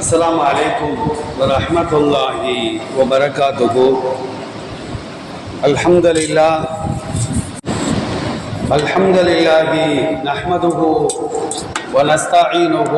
السلام علیکم ورحمۃ اللہ وبرکاتہ الحمد للہ الحمد للہ نحمده ونستعینه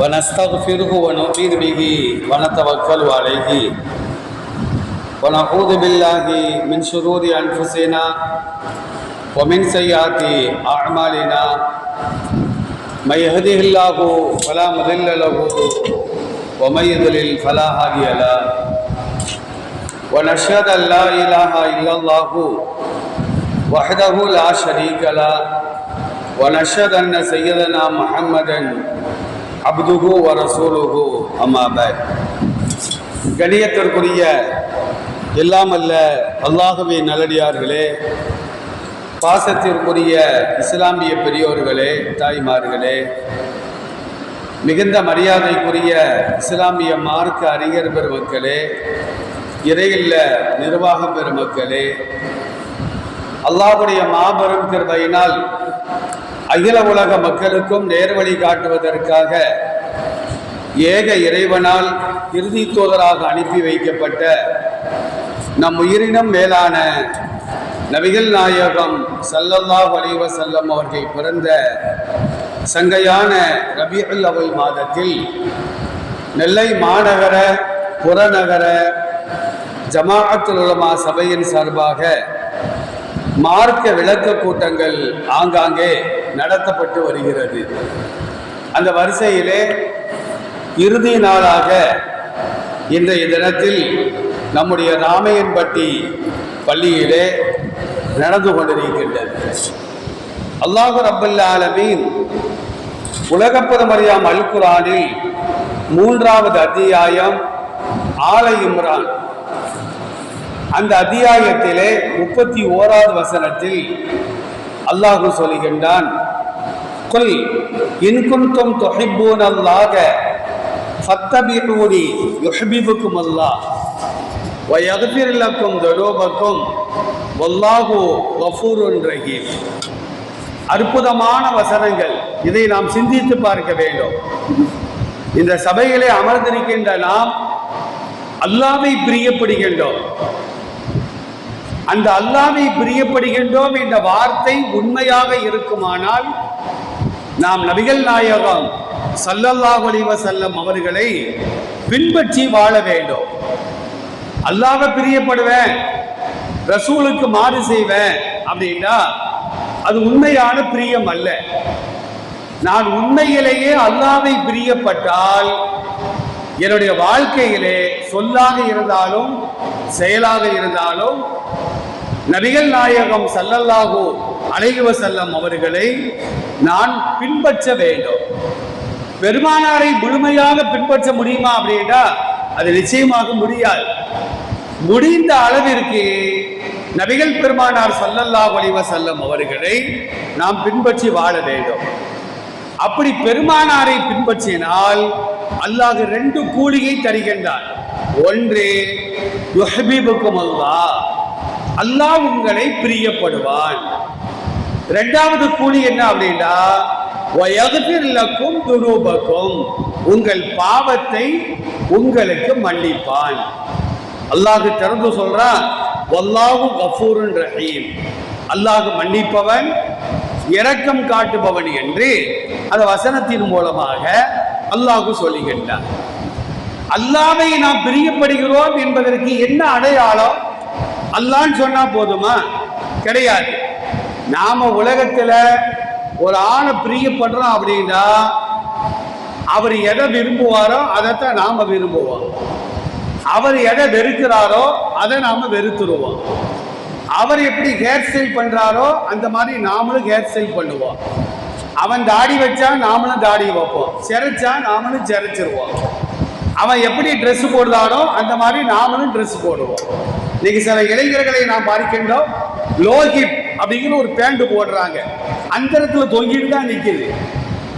ونستغفره ونؤمن به ونتوکل علیه ونعوذ بالله من شرور انفسنا ومن سیئات اعمالنا۔ من يهده الله فلا مضل له ومن يضلل فلا هادي له ونشهد ان لا اله الا الله وحده لا شريك له ونشهد ان سيدنا محمدا عبده ورسوله اما بعد கணியத்திற்குரிய எல்லாம் அல்ல அல்லாஹுவே நல்லடியார்களே பாசத்திற்குரிய இஸ்லாமிய பெரியோர்களே தாய்மார்களே மிகுந்த மரியாதைக்குரிய இஸ்லாமிய மார்க்க அறிஞர் பெருமக்களே இறையில்ல நிர்வாக பெருமக்களே அல்லாஹுடைய மாபெரும் கிருபையினால் அகில உலக மக்களுக்கும் நேர்வழி காட்டுவதற்காக ஏக இறைவனால் இறுதி தூதராக அனுப்பி வைக்கப்பட்ட நம் உயிரினம் மேலான நபிகள் நாயகம் சல்லல்லாஹ் அலைவ செல்லம் அவர்கள் பிறந்த சங்கையான ரபியுல் அவல் மாதத்தில் நெல்லை மாநகர புறநகர ஜமாஅத்துல் உலமா சபையின் சார்பாக மார்க்க விளக்க கூட்டங்கள் ஆங்காங்கே நடத்தப்பட்டு வருகிறது. அந்த வரிசையிலே இறுதி நாளாக இன்றைய தினத்தில் நம்முடைய ராமையன்பட்டி பள்ளியிலே நடந்து கொண்டிருக்கின்றது அல்லாஹு ரபுல்லாலமீன் உலகப்பெருமறியாம் அல்குரானில் மூன்றாவது அத்தியாயம் ஆலை இம்ரான். அந்த அத்தியாயத்திலே முப்பத்தி ஓராவது வசனத்தில் அல்லாஹு சொல்லுகின்றான் கொல் இன்குன்தும் தொஹிப்பூன் அல்லாக ஃபத்தபிஊனி யுஹ்பிபுக்கும் அல்லாஹ் வயகபிர் லக்கும் வல்லாஹு கஃபூருன் ரஹீம். அற்புதமான வசனங்கள். இதை நாம் சிந்தித்து பார்க்க வேண்டும். இந்த சபையிலே அமர்ந்திருக்கின்ற நாம் அல்லாவை பிரியப்படுகின்றோம். அந்த அல்லாவை பிரியப்படுகின்றோம் என்ற வார்த்தை உண்மையாக இருக்குமானால் நாம் நபிகள் நாயகம் சல்லல்லாஹு செல்லம் அவர்களை பின்பற்றி வாழ வேண்டும். அல்லாவை பிரியப்படுவேன். ரசூலுக்கு மாறு செய்வேன் அப்படின்னா அது உண்மையான பிரியம் அல்ல. நான் உண்மையிலேயே அல்லாவை பிரியப்பட்டால் என்னுடைய வாழ்க்கையிலே சொல்லாக இருந்தாலும் செயலாக இருந்தாலும் நபிகள் நாயகம் சல்லல்லாஹு அலைஹி செல்லம் அவர்களை நான் பின்பற்ற வேண்டும். பெருமானாரை முழுமையாக பின்பற்ற முடியுமா அப்படின்னா அது நிச்சயமாக முடியாது. முடிந்த அளவிற்கு நபிகள் பெருமானார் சல்லல்லா அலைஹி செல்லும் அவர்களை நாம் பின்பற்றி வாழ வேண்டும். அப்படி பெருமானாரை பின்பற்றினால் அல்லாஹ் ரெண்டு கூலியை தருகின்றார் ஒன்று யுஹபிபுக்கும் அல்லா அல்லாஹ் உங்களை பிரியப்படுவான். ரெண்டாவது கூலி என்ன அப்படின்னா துரூபக்கும் உங்கள் பாவத்தை உங்களுக்கு மன்னிப்பான். அல்லாஹ் திறந்து சொல்றான் வல்லாஹு கஃபூருன் ரஹீம். அல்லாஹ் மன்னிப்பவன் இரக்கம் காட்டுபவன் என்று அந்த வசனத்தின் மூலமாக அல்லாஹு சொல்லுகின்றார் அல்லாவை நாம் பிரியப்படுகிறோம் என்பதற்கு என்ன அடையாளம்? அல்லான்னு சொன்னா போதுமா? கிடையாது. நாம உலகத்துல ஒரு ஆணை பிரியப்படுறோம் அப்படின்னா அவர் எதை விரும்புவாரோ அதைத்தான் நாம விரும்புவோம். அவர் எதை வெறுக்கிறாரோ அதை நாம் வெறுத்துருவோம். அவர் எப்படி ஹேர் ஸ்டைல் பண்ணுறாரோ அந்த மாதிரி நாமளும் ஹேர் ஸ்டைல் பண்ணுவோம். அவன் தாடி வச்சா நாமளும் தாடி வைப்போம். செரைச்சா நாமளும் செரைச்சிருவோம். அவன் எப்படி ட்ரெஸ் போடுறானோ அந்த மாதிரி நாமளும் ட்ரெஸ் போடுவோம். இன்னைக்கு சில இளைஞர்களை நாம் பார்க்கின்றோம். லோகிப் அப்படிங்கிற ஒரு பேண்ட் போடுறாங்க. அந்த இடத்துல தொங்கிட்டு தான் நிற்கிது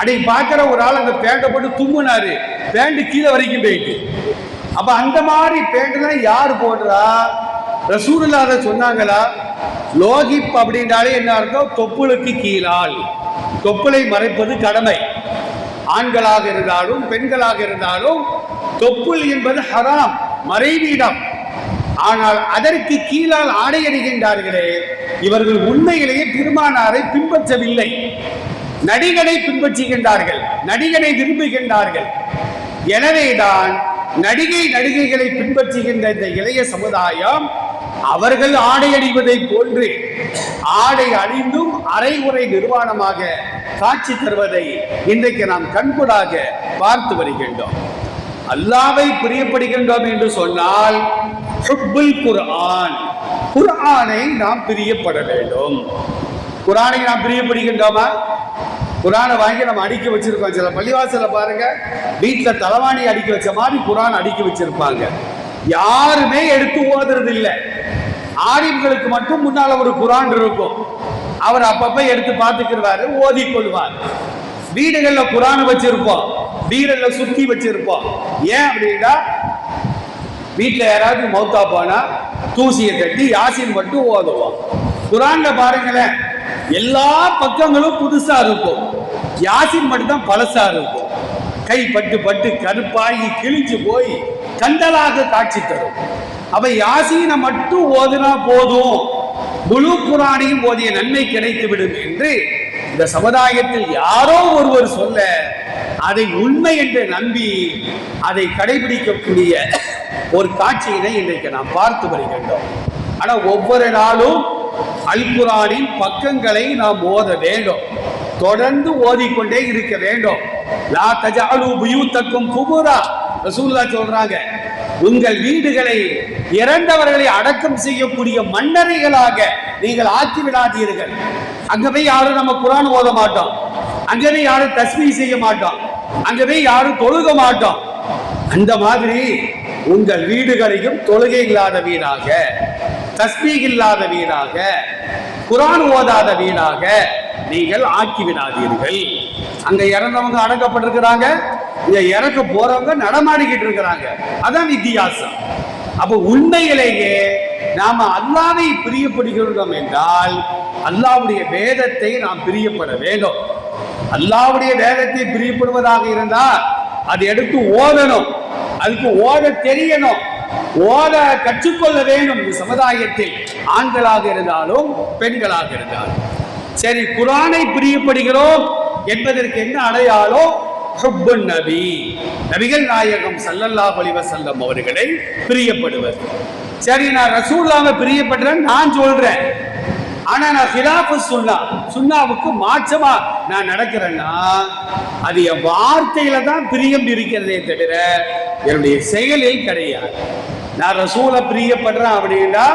அன்னைக்கு பார்க்குற ஒரு ஆள் அந்த பேண்ட்டை போட்டு தும்முனாரு. பேண்ட் கீழே வரைக்கும் போயிட்டு. அப்ப அந்த மாதிரி பேண்ட்லாம் யார் போடுறா? ரசூலுல்லாஹ் அதை சொன்னாங்களா? லோகிப் அப்படின்றாலே என்ன அர்த்தம்? தொப்புளுக்கு கீழால். தொப்புளை மறைப்பது கடமை. ஆண்களாக இருந்தாலும் பெண்களாக இருந்தாலும் தொப்புள் என்பது ஹராம் மறைவீடம் ஆனால் அதற்கு கீழால் ஆடை அணிகின்றார்களே இவர்கள் உண்மையிலேயே பெருமானாரை பின்பற்றவில்லை. நடிகனை பின்பற்றுகின்றார்கள் நடிகனை விரும்புகின்றார்கள். எனவேதான் நடிகை நடிகைகளை பின்பற்றுகின்ற இந்த இளைய சமுதாயம் அவர்கள் ஆடை அணிவதை போன்று ஆடை அணிந்தும் அரைகுறை நிர்வாணமாக காட்சி தருவதை இன்றைக்கு நாம் கண்கூடாக பார்த்து வருகின்றோம். அல்லாவை பிரியப்படுகின்றோம் என்று சொன்னால் ஹுப்புல் குர்ஆன். குர்ஆனை நாம் பிரியப்பட வேண்டும். குர்ஆனை நாம் பிரியப்படுகின்றோமா? குரானை வாங்கி நம்ம அடுக்கி வச்சிருக்கோம். சில பள்ளிவாசலில் பாருங்க வீட்டில் தலவாணி அடுக்கி வச்ச மாதிரி குரான் அடுக்கி வச்சிருப்பாங்க. யாருமே எடுத்து ஓதுறது இல்லை ஆலிம்களுக்கு மட்டும் முன்னால ஒரு குரான் இருக்கும். அவர் அப்பப்ப எடுத்து பார்த்துக்கிறாரு ஓதி கொள்வார். வீடுகளில் குரான் வச்சிருப்போம். வீடுகளில் சுத்தி வச்சிருப்போம். ஏன் அப்படின்னா வீட்டில் யாராவது மௌத்தா போனா தூசியை தட்டி யாசின் மட்டும் ஓதுவோம். குரான்ல பாருங்களேன் எல்லா பக்கங்களும் புதுசா இருக்கும். யாசின் மட்டும்தான் பழசா இருக்கும். கை பட்டு பட்டு கருப்பாகி கிழிஞ்சு போய் கண்டலாக காட்சி தரும். அப்ப யாசீனை மட்டும் ஓதுனா போதும். முழு குரானையும் ஓதிய நன்மை கிடைத்து விடும் என்று இந்த சமுதாயத்தில் யாரோ ஒருவர் சொல்ல அதை உண்மை என்று நம்பி அதை கடைபிடிக்கக்கூடிய ஒரு காட்சியினை இன்றைக்கு நாம் பார்த்து வருகின்றோம். ஆனால் ஒவ்வொரு நாளும் அல் குரானின் பக்கங்களை நாம் ஓத வேண்டும். தொடர்ந்து ஓதிக்கொண்டே இருக்க வேண்டும். லா தஜாலு புயூத்தக்கும் குபுரா. ரசூல்லா சொல்றாங்க உங்கள் வீடுகளை இறந்தவர்களை அடக்கம் செய்யக்கூடிய மன்னரைகளாக நீங்கள் ஆக்கி விடாதீர்கள் அங்க போய் யாரும் நம்ம குரான் ஓத மாட்டோம். அங்க போய் யாரும் தஸ்மி செய்ய மாட்டோம். அங்க போய் யாரும் தொழுக மாட்டோம். அந்த மாதிரி உங்கள் வீடுகளையும் தொழுகை இல்லாத வீடாக தஸ்மீக் இல்லாத வீடாக குரான் ஓதாத வீடாக நீங்கள் ஆக்கி விடாதீர்கள் அங்க இறந்தவங்க அடக்கப்பட்டிருக்கிறாங்க இங்க இறக்க போறவங்க நடமாடிக்கிட்டு இருக்கிறாங்க. அதான் வித்தியாசம். அப்ப உண்மையிலேயே நாம அல்லாவை பிரியப்படுகிறோம் என்றால் அல்லாவுடைய வேதத்தை நாம் பிரியப்பட வேண்டும். அல்லாவுடைய வேதத்தை பிரியப்படுவதாக இருந்தால் அதை எடுத்து ஓதணும். அதுக்கு ஓத தெரியணும். ஓத கற்றுக்கொள்ள வேண்டும். சமுதாயத்தில் ஆண்களாக இருந்தாலும் பெண்களாக இருந்தாலும். சரி குரானை பிரியப்படுகிறோம் என்பதற்கு என்ன அடையாளம் ஹுப்புன் நபி. நபிகள் நாயகம் சல்லல்லா அலைஹி செல்லம் அவர்களை பிரியப்படுவது சரி நான் ரசூல்லாவை பிரியப்படுறேன் நான் சொல்றேன். ஆனா நான் ஹிலாஃபு சுன்னா சுன்னாவுக்கு மாற்றமா நான் நடக்கிறேன்னா அது என் வார்த்தையில தான் பிரியம் இருக்கிறதே தவிர என்னுடைய செயலில் கிடையாது. நான் ரசூலை பிரியப்படுறேன் அப்படின்னா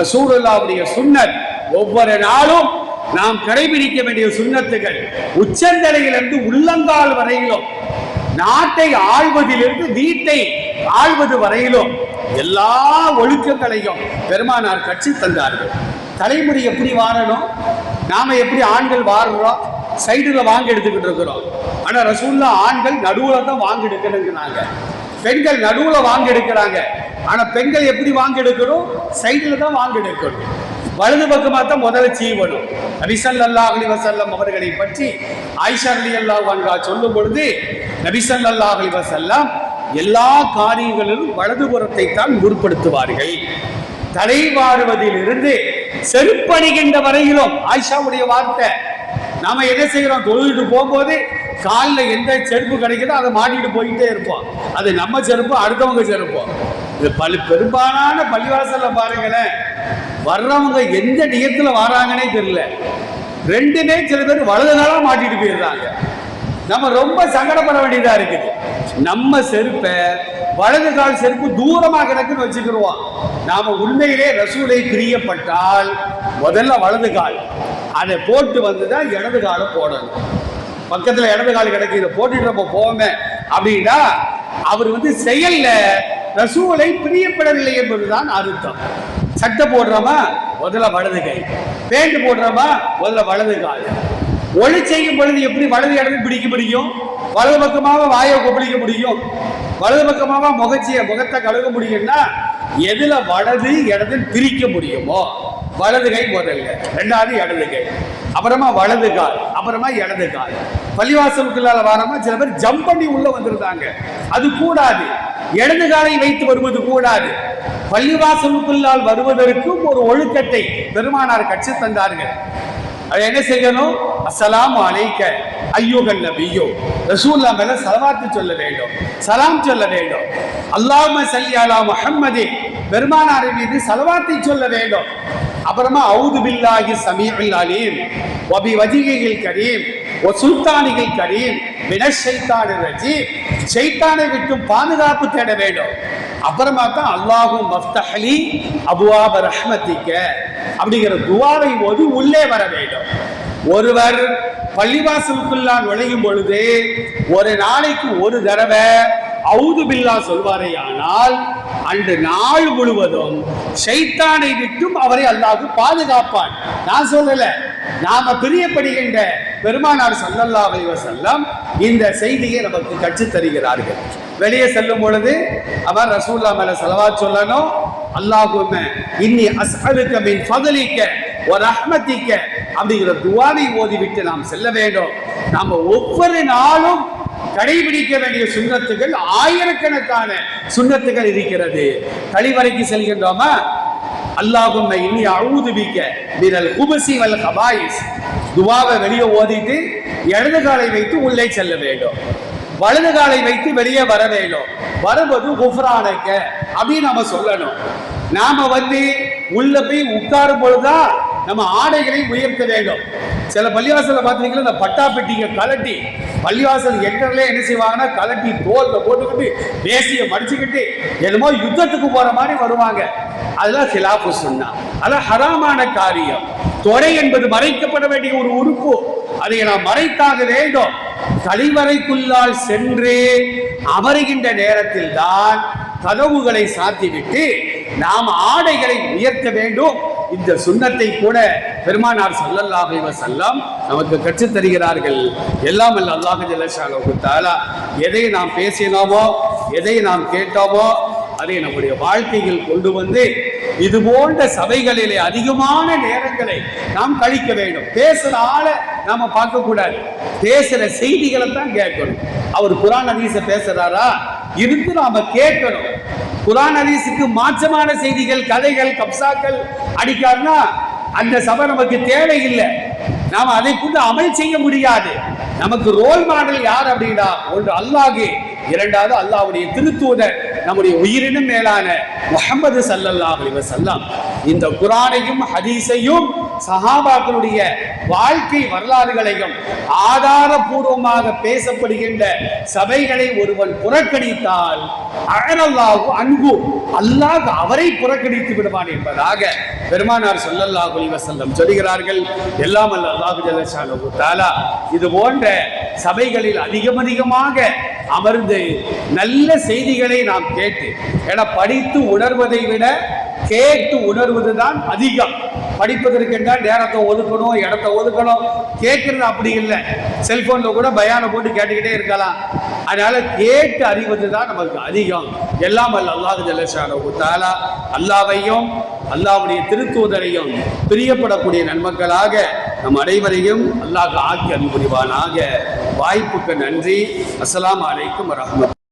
ரசூலுல்லாவுடைய சுண்ணன் ஒவ்வொரு நாளும் நாம் கடைபிடிக்க வேண்டிய சுண்ணத்துகள் உச்சந்தலையிலிருந்து உள்ளங்கால் வரையிலும் நாட்டை ஆழ்வதிலிருந்து வீட்டை ஆழ்வது வரையிலும் எல்லா ஒழுக்கங்களையும் பெருமானார் கட்சி தந்தார்கள். தலைமுடி எப்படி வாழணும்? நாம எப்படி ஆண்கள் வாடுறோம்? சைடுல வாங்க எடுத்துக்கிட்டு இருக்கிறோம். ஆனா ரசூல்லா ஆண்கள் நடுவுல தான் வாங்க எடுக்கணுங்கிறாங்க. பெண்கள் நடுவுல வாங்க எடுக்கிறாங்க. ஆனா பெண்கள் எப்படி வாங்க எடுக்கணும்? சைடுல தான் வாங்க எடுக்கணும். வலது பக்கமா தான் முதல்ல வரும் நபிசல்லாஹ் அலி வசல்லம் அவர்களை பற்றி ஆயிஷா அலி அல்லாஹ் அன்ஹா சொல்லும் பொழுது நபிசல்லாஹ் அலி வசல்லாம் எல்லா காரியங்களிலும் வலதுபுறத்தை தான் முற்படுத்துவார்கள். தலை வாருவதிலிருந்து செருப்பணிகின்ற வரையிலும் ஆயிஷாவுடைய வார்த்தை நாம என்ன செய்யறோம்? தொழுதுட்டு போகும்போது காலில் எந்த செருப்பு கிடைக்குதோ அதை மாட்டிட்டு போயிட்டே இருப்போம். அது நம்ம செருப்பு அடுத்தவங்க செருப்போம் இது பள்ளி பெரும்பாலான பள்ளிவாசல்ல பாருங்களேன். வர்றவங்க எந்த நியத்துல வராங்கன்னே தெரியல. ரெண்டுமே சில பேர் வலது காலா மாட்டிட்டு போயிடுறாங்க. நம்ம ரொம்ப சங்கடப்பட வேண்டியதா இருக்குது. நம்ம செருப்பை வலது கால் செருப்பு தூரமா கிடக்குன்னு வச்சுக்கிடுவோம் நாம உண்மையிலே ரசூலை பிரியப்பட்டால் முதல்ல வலது கால். அதை போட்டு வந்து தான் இடது காலை போடணும். பக்கத்துல இடது கால் கிடக்கு இதை போட்டுட்டு நம்ம போவோமே அப்படின்னா அவர் வந்து செயல்ல ரசூலை பிரியப்படவில்லை என்பதுதான் அர்த்தம். சட்டை போடுறோமா? முதல்ல வலது கை. பேண்ட் போடுறோமா? முதல்ல வலது கால். ஒளி செய்யும் பொழுது எப்படி வலது இடத்துல பிடிக்க முடியும்? வலது பக்கமாக வாயை கொப்பளிக்க முடியும்? வலது பக்கமாக முகச்சிய முகத்தை கழுக முடியும்னா எதுல வலது இடத்தில் பிரிக்க முடியுமோ? வலது கை முதல்ல. ரெண்டாவது இடது கை. அப்புறமா வலது கால் அப்புறமா இடது கால். பள்ளிவாசலுக்குள்ளால வாரமா சில பேர் ஜம்ப் பண்ணி உள்ள வந்திருந்தாங்க. அது கூடாது. இடது காலை வைத்து வருவது கூடாது. பள்ளிவாசலுக்குள்ளால் வருவதற்கும் ஒரு ஒழுக்கத்தை பெருமானார் கட்சி தந்தார்கள். என்ன செய்யணும்? அஸ்ஸலாமு அலைக்க ஐயோகல் நபியோ. ரசூல்லா மேல சலவாத்து சொல்ல வேண்டும். சலாம் சொல்ல வேண்டும். அல்லாம சல்லி அலா முஹம்மதே. பெருமானார் மீது சலவாத்தை சொல்ல வேண்டும். அப்புறமா அவுது பில்லாஹி சமீஉல் அலீம் வபி வஜிகில் கரீம் ஒ சுல்தானிகள் கரீம் மினஷ் ஷைத்தானிர் ரஜீம் சைத்தானை விட்டும் பாதுகாப்பு தேட வேண்டும். அப்புறமா தான் அல்லாஹு மஃப்தஹலி அபுவாப ரஹ்மத்திக்க. அப்படிங்கிற துவாவை போது உள்ளே வர வேண்டும். ஒருவர் பள்ளிவாசலுக்குள்ளான் நுழையும் பொழுது ஒரு நாளைக்கு ஒரு தடவை அவுது பில்லா சொல்வாரே ஆனால் அன்று நாள் முழுவதும் ஷைத்தானை விட்டும் அவரை அல்லாஹ் பாதுகாப்பான். நான் சொல்லல. நாம பிரியப்படுகின்ற பெருமானார் ஸல்லல்லாஹு செல்லம் இந்த செய்தியை நமக்கு கற்று தருகிறார்கள். வெளியே செல்லும் பொழுது அவர் ரசூல்லா மேல செலவா சொல்லணும் அல்லாஹுமே இன்னி அஸ்அலுக மின் ஃபதலிக்க ஒரு அஹ்மதிக்க அப்படிங்கிற துவாவை ஓதிவிட்டு நாம் செல்ல வேண்டும். நாம ஒவ்வொரு நாளும் கடைபிடிக்க வேண்டிய சுண்ணத்துகள் ஆயிரக்கணக்கான சுண்ணத்துகள் இருக்கிறது. கழிவறைக்கு செல்கின்றோமா? அல்லாஹும் இன்னி அழுதுபிக்க விரல் குபசி வல் ஹபாயிஸ் துவாவை வெளியே ஓதிட்டு இடது காலை வைத்து உள்ளே செல்ல வேண்டும். வலது காலை வைத்து வெளியே வர வேண்டும். வருவது குஃப்ரானக்க அப்படின்னு நம்ம சொல்லணும். நாம வந்து உள்ள போய் உட்காரும் பொழுதுதான் நம்ம ஆடைகளை உயர்த்த வேண்டும். சில பள்ளிவாசல பார்த்தீங்கன்னா இந்த பட்டா பெட்டிங்க கலட்டி பள்ளிவாசல் எட்டர்ல என்ன செய்வாங்கன்னா கலட்டி தோல்ல போட்டுக்கிட்டு தேசிய மடிச்சுக்கிட்டு என்னமோ யுத்தத்துக்கு போற மாதிரி வருவாங்க. அதெல்லாம் சிலாப்பு சொன்னா அதெல்லாம் ஹராமான காரியம். தொடை என்பது மறைக்கப்பட வேண்டிய ஒரு உறுப்பு. அதை நாம் மறைத்தாக வேண்டும் கழிவறைக்குள்ளால் சென்று அமருகின்ற நேரத்தில் தான் கதவுகளை சாத்திவிட்டு நாம் ஆடைகளை உயர்த்த வேண்டும். இந்த சுண்ணத்தை கூட பெருமானார் ஸல்லல்லாஹு அலைஹி நமக்கு கற்றுத் தருகிறார்கள். எல்லாம் அல்ல அல்லாஹ் ஜல்லஷானு தஆலா எதை நாம் பேசினோமோ எதை நாம் கேட்டோமோ அதை நம்முடைய வாழ்க்கையில் கொண்டு வந்து இது போன்ற சபைகளிலே அதிகமான நேரங்களை நாம் கழிக்க வேண்டும். பேசுற ஆளை நாம பார்க்க கூடாது பேசுற செய்திகளை தான் கேட்கணும். அவர் குரான் ஹதீஸ பேசுறாரா? இருந்து நாம கேட்கணும். குரான் ஹதீஸுக்கு மாற்றமான செய்திகள் கதைகள் கப்சாக்கள் அடிக்காருன்னா அந்த சபை நமக்கு தேவையில்லை. நாம் அதை கொண்டு அமல் செய்ய முடியாது. நமக்கு ரோல் மாடல் யார் அப்படின்னா ஒன்று அல்லாஹே இரண்டாவது அல்லாவுடைய திருத்தூதர். நம்முடைய உயிரினும் மேலான முகமது ஸல்லல்லாஹு அலைஹி இந்த குரானையும் ஹதீஸையும் சஹாபாக்களுடைய வாழ்க்கை வரலாறுகளையும் ஆதாரபூர்வமாக பேசப்படுகின்ற சபைகளை ஒருவன் புறக்கணித்தால் அழனல்லாஹு அன்பு அல்லாஹ் அவரை புறக்கணித்து விடுவான் என்பதாக பெருமானார் சொல்லல்லாஹ் அலைஹி சொல்கிறார்கள் எல்லாம் அல்ல அல்லாஹு ஜலசானு தாலா. இது போன்ற சபைகளில் அதிகம் அதிகமாக அமர்ந்து நல்ல செய்திகளை நாம் கேட்டு என படித்து உணர்வதை விட கேட்டு உணர்வதுதான் அதிகம். படிப்பதற்கென்றால் நேரத்தை ஒதுக்கணும் இடத்த ஒதுக்கணும். கேட்கறது அப்படி இல்லை. செல்ஃபோனில் கூட பயானை போட்டு கேட்டுக்கிட்டே இருக்கலாம். அதனால கேட்டு அறிவது தான் நமக்கு அதிகம். எல்லாம் அல்ல அல்லாஹு ஜல்லஷானு தாலா அல்லாவையும் அல்லாவுடைய திருத்தூதரையும் பிரியப்படக்கூடிய நன்மக்களாக நம் அனைவரையும் அல்லாஹ் ஆக்கி அறிவுரிவானாக வாய்ப்புக்கு நன்றி. அஸ்லாம் அலைக்கும் வரமத்து